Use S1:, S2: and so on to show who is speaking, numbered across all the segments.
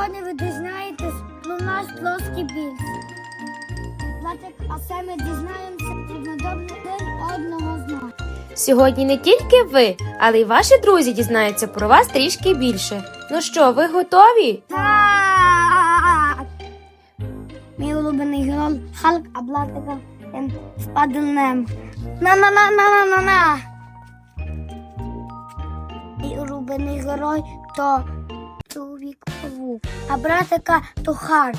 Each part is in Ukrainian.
S1: Сьогодні ви дізнаєтесь про наш плоский більс. А все ми дізнаємося рівнодобно одного з нас.
S2: Сьогодні не тільки ви, але й ваші друзі дізнаються про вас трішки більше. Ну що, ви готові?
S1: Мій улюблений герой Халк облатика впаденем. На-на-на-на-на-на-на! Мій улюблений герой то чоловік а братика то Харк.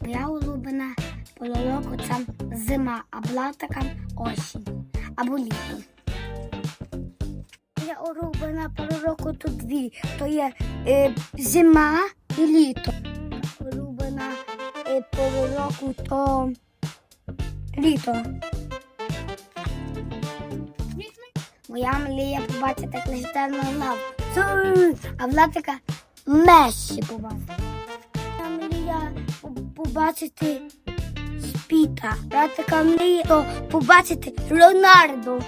S1: Моя улюблена полороку це зима, а блатика осінь або літо. Моя улюблена пора року то дві. То є е, зима і літо. Улюблена е, пора року то літо. Моя мрія побачити кристальну лаву. А Владика Месі побачити. Моя мрія по- побачити Спіта. Братика мрія побачити Леонардо.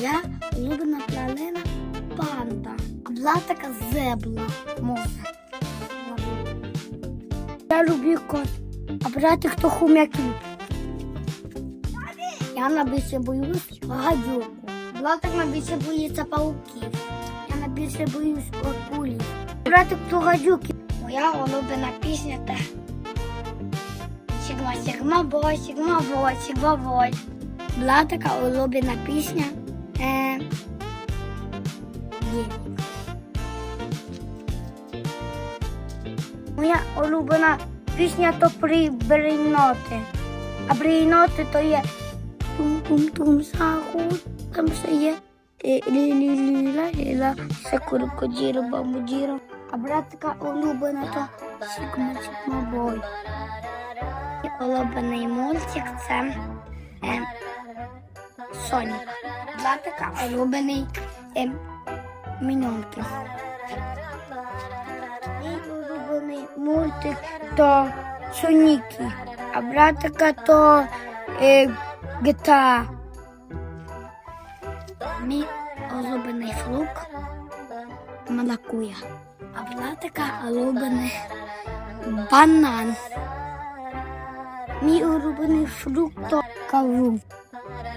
S1: Я улюблена планина панда. А блатика зебла. Може. Я люблю кот. А братик то хум'яків. Я найбільше боюсь гадюку. Блатик найбільше боїться пауків. Я найбільше боюсь акулів. Братик то гадюки. Моя улюблена пісня те. Сігма, сігма, бой, сігма, бой, сігма, бой. Блатика улюблена пісня. Е. Моя улюблена пісня то при брейноти. А брейноти то є тум-тум-тум захуд, там все є е, лі-лі-лі-ла-лі-ла, все. А братика улюблена то сігма, сігма, бой. І улюблений мультик це е, Сонік. Братика улюблений е, Міньонки. Мій улюблений мультик то Соніки, а братика то е, GTA. Мій улюблений фрукт малакуя, а братика улюблений банан. Мій улюблений фрукт кавун,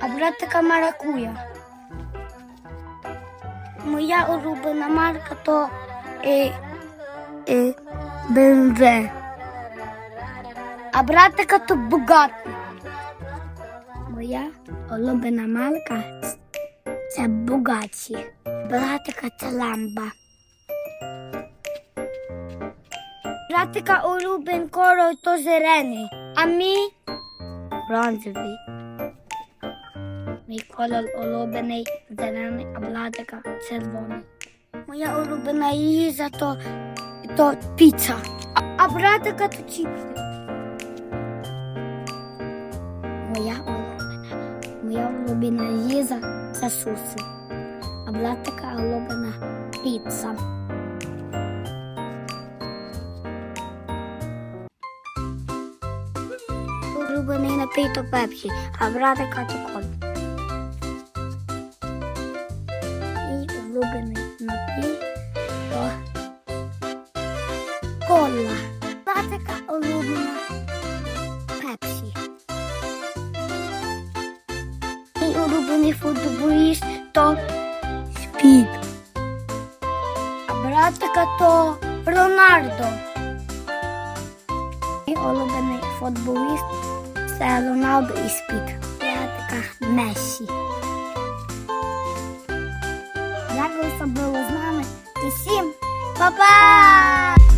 S1: а братика маракуя. Моя улюблена марка то е, е, BMW. А братика то Bugatti. Моя улюблена марка це Bugatti. Братика це Ламба. Братика улюблений колор то зелений, а мій бронзовий. Мій колор улюблений зелений, а братика червоний. Моя улюблена їжа то, то піца, а, братика то чіпси. Моя моя улюблена їжа це суси, а братика улюблена піца. Улюблений напій то пепсі, а братика то кола. Мій улюблений напій то кола. Братика улюблена улюблений футболіст то спід. А братика то Рональдо. Мій улюблений футболіст це Роналдо і спід. Братика Месі. Дякую, що були з нами. І всім па-па!